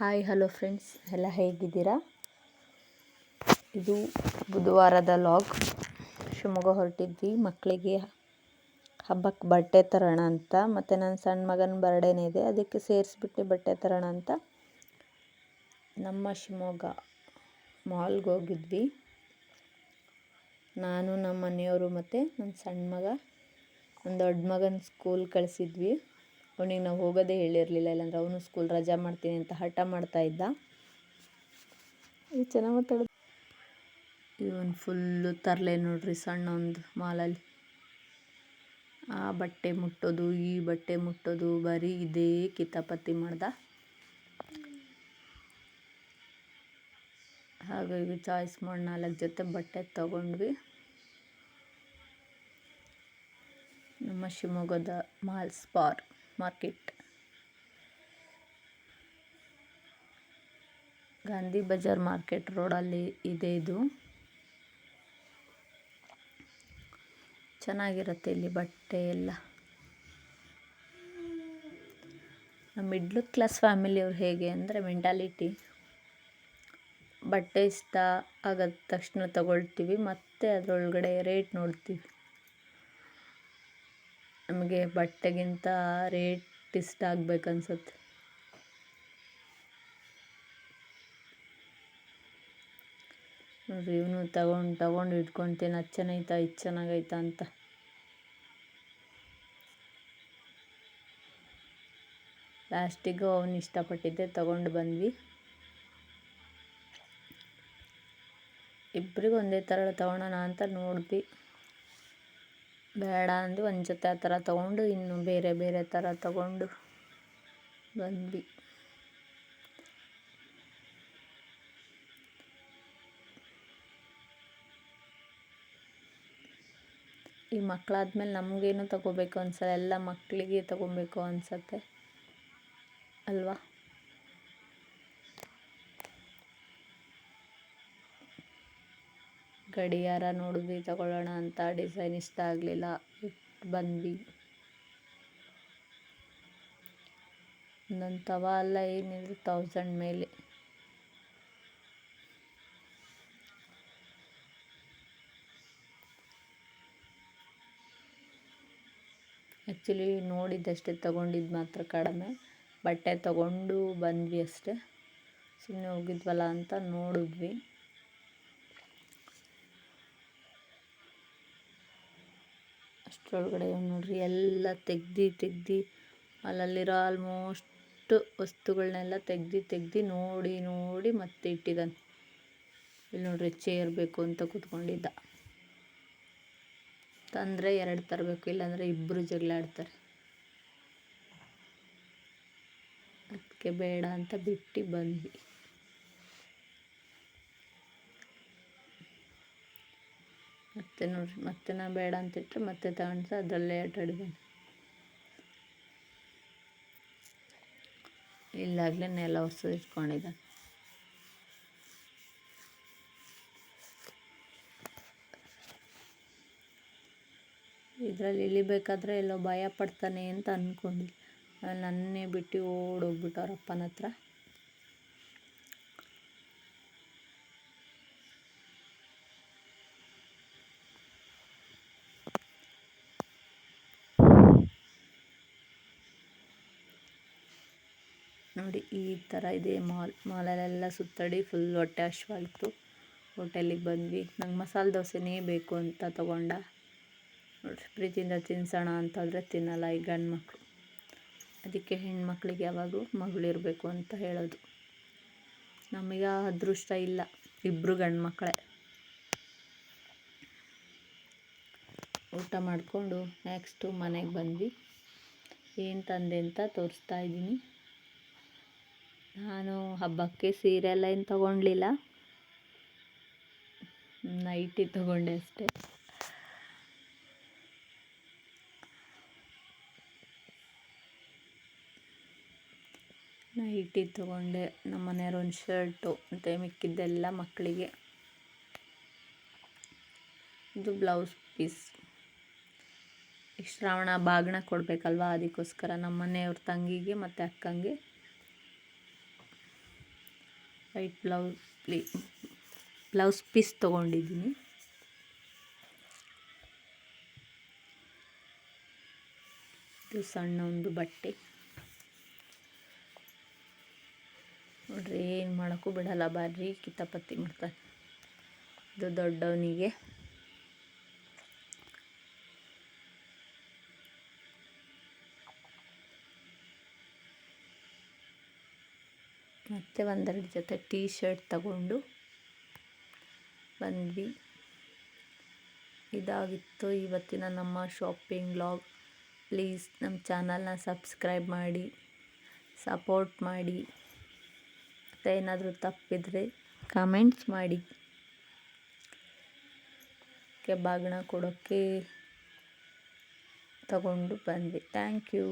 Hi, hello friends. ಎಲ್ಲ ಹೇಗಿದ್ದೀರಾ? ಇದು ಬುಧವಾರದ ಲಾಗ್. ಶಿವಮೊಗ್ಗ ಹೊರಟಿದ್ವಿ. ಮಕ್ಕಳಿಗೆ ಹಬ್ಬಕ್ಕೆ ಬಟ್ಟೆ ತರೋಣ ಅಂತ. ಮತ್ತು ನನ್ನ ಸಣ್ಣ ಮಗನ ಬರ್ಡೇನೇ ಇದೆ. ಅದಕ್ಕೆ ಸೇರಿಸ್ಬಿಟ್ಟು ಬಟ್ಟೆ ತರೋಣ ಅಂತ ನಮ್ಮ ಶಿವಮೊಗ್ಗ ಮಾಲ್ಗೆ ಹೋಗಿದ್ವಿ. ನಾನು, ನಮ್ಮ ಮನೆಯವರು ಮತ್ತು ನನ್ನ ಸಣ್ಣ ಮಗ, ನನ್ನ ದೊಡ್ಡ ಮಗನ ಸ್ಕೂಲ್ ಕಳಿಸಿದ್ವಿ. ಅವನಿಗೆ ನಾವು ಹೋಗೋದೇ ಹೇಳಿರಲಿಲ್ಲ ಇಲ್ಲಾಂದ್ರೆ ಅವನು ಸ್ಕೂಲ್ ರಜಾ ಮಾಡ್ತೀನಿ ಅಂತ ಹಠ ಮಾಡ್ತಾ ಇದ್ದ. ಚೆನ್ನಾಗಿ ಮಾತಾಡೋದು? ಇವನು ಫುಲ್ಲು ತರಲೆ ನೋಡ್ರಿ ಸಣ್ಣ ಒಂದು ಮಾಲಲ್ಲಿ. ಆ ಬಟ್ಟೆ ಮುಟ್ಟೋದು ಈ ಬಟ್ಟೆ ಮುಟ್ಟೋದು ಬರೀ ಇದೇ ಕಿತಾಪತಿ ಮಾಡ್ದ. ಹಾಗಾಗಿ ಚಾಯ್ಸ್ ಮಾಡಿ ನಾಲ್ಕು ಜೊತೆ ಬಟ್ಟೆ ತಗೊಂಡ್ವಿ. ನಮ್ಮ ಶಿವಮೊಗ್ಗದ mall Spar market. Gandhi Bazar market ರೋಡಲ್ಲಿ ಇದೆ ಇದು. ಚೆನ್ನಾಗಿರುತ್ತೆ ಇಲ್ಲಿ ಬಟ್ಟೆ ಎಲ್ಲ. ಮಿಡ್ಲ್ ಕ್ಲಾಸ್ ಫ್ಯಾಮಿಲಿಯವ್ರು ಹೇಗೆ ಅಂದರೆ ಮೆಂಟಾಲಿಟಿ ಬಟ್ಟೆ ಇಷ್ಟ ಆಗದ ತಕ್ಷಣ ತಗೊಳ್ತೀವಿ, ಮತ್ತು ಅದರೊಳಗಡೆ ರೇಟ್ ನೋಡ್ತೀವಿ. ನಮಗೆ ಬಟ್ಟೆಗಿಂತ ರೇಟ್ ಇಷ್ಟ ಆಗ್ಬೇಕನ್ಸುತ್ತೆ. ನೋಡ್ರಿ ಇವನು ತಗೊಂಡು ತಗೊಂಡು ಇಟ್ಕೊತೀನಿ ಅದು ಚೆನ್ನಾಗೈತಾ ಇದು ಚೆನ್ನಾಗೈತ ಅಂತ. ಲಾಸ್ಟಿಗೂ ಅವನು ಇಷ್ಟಪಟ್ಟಿದ್ದೆ, ತಗೊಂಡು ಬಂದ್ವಿ. ಇಬ್ಬರಿಗೂ ಒಂದೇ ಥರ ತಗೊಳ್ಳೋಣ ಅಂತ ನೋಡಿದ್ವಿ. ಬೇಡ ಅಂದು ಒಂದು ಜೊತೆ ಆ ಥರ ತೊಗೊಂಡು, ಇನ್ನು ಬೇರೆ ಬೇರೆ ಥರ ತೊಗೊಂಡು ಬಂದ್ವಿ. ಈ ಮಕ್ಕಳಾದ್ಮೇಲೆ ನಮಗೇನು ತಗೋಬೇಕು ಅನ್ಸಲ್ಲ, ಎಲ್ಲ ಮಕ್ಕಳಿಗೆ ತಗೊಬೇಕು ಅನ್ಸತ್ತೆ. ಅಲ್ವಾ? ಗಡಿಯಾರ ನೋಡಿದ್ವಿ ತಗೊಳ್ಳೋಣ ಅಂತ ಡಿಸೈನ್ ಇಷ್ಟ ಆಗಲಿಲ್ಲ. ಬಂದ್ವಿ. ಒಂದೊಂದು ತವ ಅಲ್ಲ, ಏನಿದ್ರು ತೌಸಂಡ್ ಮೇಲೆ. ಆ್ಯಕ್ಚುಲಿ ನೋಡಿದ್ದಷ್ಟೇ ತಗೊಂಡಿದ್ದು ಮಾತ್ರ ಕಡಿಮೆ. ಬಟ್ಟೆ ತಗೊಂಡು ಬಂದ್ವಿ ಅಷ್ಟೇ. ಸುಮ್ಮನೆ ಹೋಗಿದ್ವಲ್ಲ ಅಂತ ನೋಡಿದ್ವಿ. ಅಷ್ಟರೊಳಗಡೆ ನೋಡ್ರಿ ಎಲ್ಲ ತೆಗ್ದು ತೆಗ್ದು, ಅಲ್ಲಲ್ಲಿರೋ ಆಲ್ಮೋಸ್ಟ್ ವಸ್ತುಗಳನ್ನೆಲ್ಲ ತೆಗ್ದು ತೆಗ್ದು ನೋಡಿ ನೋಡಿ ಮತ್ತೆ ಇಟ್ಟಿದ್ದಾನೆ. ಇಲ್ಲಿ ನೋಡ್ರಿ ಚೇರ್ ಬೇಕು ಅಂತ ಕೂತ್ಕೊಂಡಿದ್ದ. ತಂದರೆ ಎರಡು ತರಬೇಕು, ಇಲ್ಲಾಂದರೆ ಇಬ್ಬರು ಜಗಳ ಆಡ್ತಾರೆ. ಅದಕ್ಕೆ ಬೇಡ ಅಂತ ಬಿಟ್ಟು ಬಂದ್ವಿ. ಮತ್ತೆ ನೋಡ್ರಿ, ಮತ್ತೆ ನಾ ಬೇಡ ಅಂತಿಟ್ರೆ ಮತ್ತೆ ತಗೊಂಡ್ರೆ ಅದರಲ್ಲೇ ಆಟಾಡಿದ್ದಾನೆ ಇಲ್ಲಾಗಲೇ ನೆಲ ಹೊಸ ಇಟ್ಕೊಂಡಿದ್ದಾನೆ ಇದರಲ್ಲಿ ಇಳಿಬೇಕಾದ್ರೆ ಎಲ್ಲೋ ಭಯ ಪಡ್ತಾನೆ ಅಂತ ಅಂದ್ಕೊಂಡಿದ್ದೆ ನನ್ನೇ ಬಿಟ್ಟು ಓಡೋಗ್ಬಿಟ್ಟು ಅವ್ರ ಹತ್ರ. ನೋಡಿ ಈ ಥರ ಇದೆ ಮಾಲ್. ಮಾಲಲ್ಲೆಲ್ಲ ಸುತ್ತಾಡಿ ಫುಲ್ ಹೊಟ್ಟೆ ಹಶ್ವಾಯಿತು ಹೋಟೆಲಿಗೆ ಬಂದ್ವಿ. ನಂಗೆ ಮಸಾಲೆ ದೋಸೆನೇ ಬೇಕು ಅಂತ ತಗೊಂಡ. ನೋಡಿರಿ ಪ್ರೀತಿಯಿಂದ ತಿನ್ಸೋಣ ಅಂತಂದರೆ ತಿನ್ನಲ್ಲ ಈ ಗಂಡು ಮಕ್ಕಳು ಅದಕ್ಕೆ ಹೆಣ್ಮಕ್ಳಿಗೆ ಯಾವಾಗಲೂ ಮಗಳಿರಬೇಕು ಅಂತ ಹೇಳೋದು. ನಮಗೆ ಅದೃಷ್ಟ ಇಲ್ಲ ಇಬ್ಬರು ಗಂಡು ಮಕ್ಕಳೇ ಊಟ ಮಾಡಿಕೊಂಡು ನೆಕ್ಸ್ಟು ಮನೆಗೆ ಬಂದ್ವಿ. ಏನು ತಂದೆ ಅಂತ ತೋರಿಸ್ತಾ ಇದ್ದೀನಿ. ನಾನು ಹಬ್ಬಕ್ಕೆ ಸೀರೆ ಎಲ್ಲ ಏನು ತೊಗೊಳ್ಲಿಲ್ಲ ನೈಟಿ ತೊಗೊಂಡೆ ಅಷ್ಟೇ. ನೈಟಿ ತೊಗೊಂಡೆ. ನಮ್ಮ ಮನೆಯವ್ರ ಒಂದು ಶರ್ಟು, ಮತ್ತು ಮಿಕ್ಕಿದ್ದೆಲ್ಲ ಮಕ್ಕಳಿಗೆ. ಇದು ಬ್ಲೌಸ್ ಪೀಸ್. ಶ್ರಾವಣ ಬಾಗಿನ ಕೊಡಬೇಕಲ್ವ ಅದಕ್ಕೋಸ್ಕರ ನಮ್ಮ ಮನೆಯವ್ರ ತಂಗಿಗೆ ಮತ್ತು ಅಕ್ಕಂಗೆ. ಸೈಡ್ ಬ್ಲೌಸ್ ಬ್ಲೌಸ್ ಪೀಸ್ ತೊಗೊಂಡಿದ್ದೀನಿ. ಇದು ಸಣ್ಣ ಒಂದು ಬಟ್ಟೆ. ನೋಡ್ರಿ ಏನು ಮಾಡೋಕ್ಕೂ ಬಿಡಲ್ಲ ಬರ್ರಿ ಕಿತ್ತಾಪತ್ತಿ ಮಾಡ್ತಾರೆ. ಇದು ದೊಡ್ಡವನಿಗೆ. ಮತ್ತು ಒಂದೆರಡು ಜೊತೆ ಟೀ ಶರ್ಟ್ ತಗೊಂಡು ಬಂದ್ವಿ. ಇದಾಗಿತ್ತು ಇವತ್ತಿನ ನಮ್ಮ ಶಾಪಿಂಗ್ ಲಾಗ್ ಪ್ಲೀಸ್ ನಮ್ಮ ಚಾನಲ್ನ ಸಬ್ಸ್ಕ್ರೈಬ್ ಮಾಡಿ ಸಪೋರ್ಟ್ ಮಾಡಿ. ಮತ್ತು ಏನಾದರೂ ತಪ್ಪಿದರೆ ಕಮೆಂಟ್ಸ್ ಮಾಡಿ. ಬಾಗಿಣ ಕೊಡೋಕ್ಕೆ ತಗೊಂಡು ಬಂದ್ವಿ. Thank you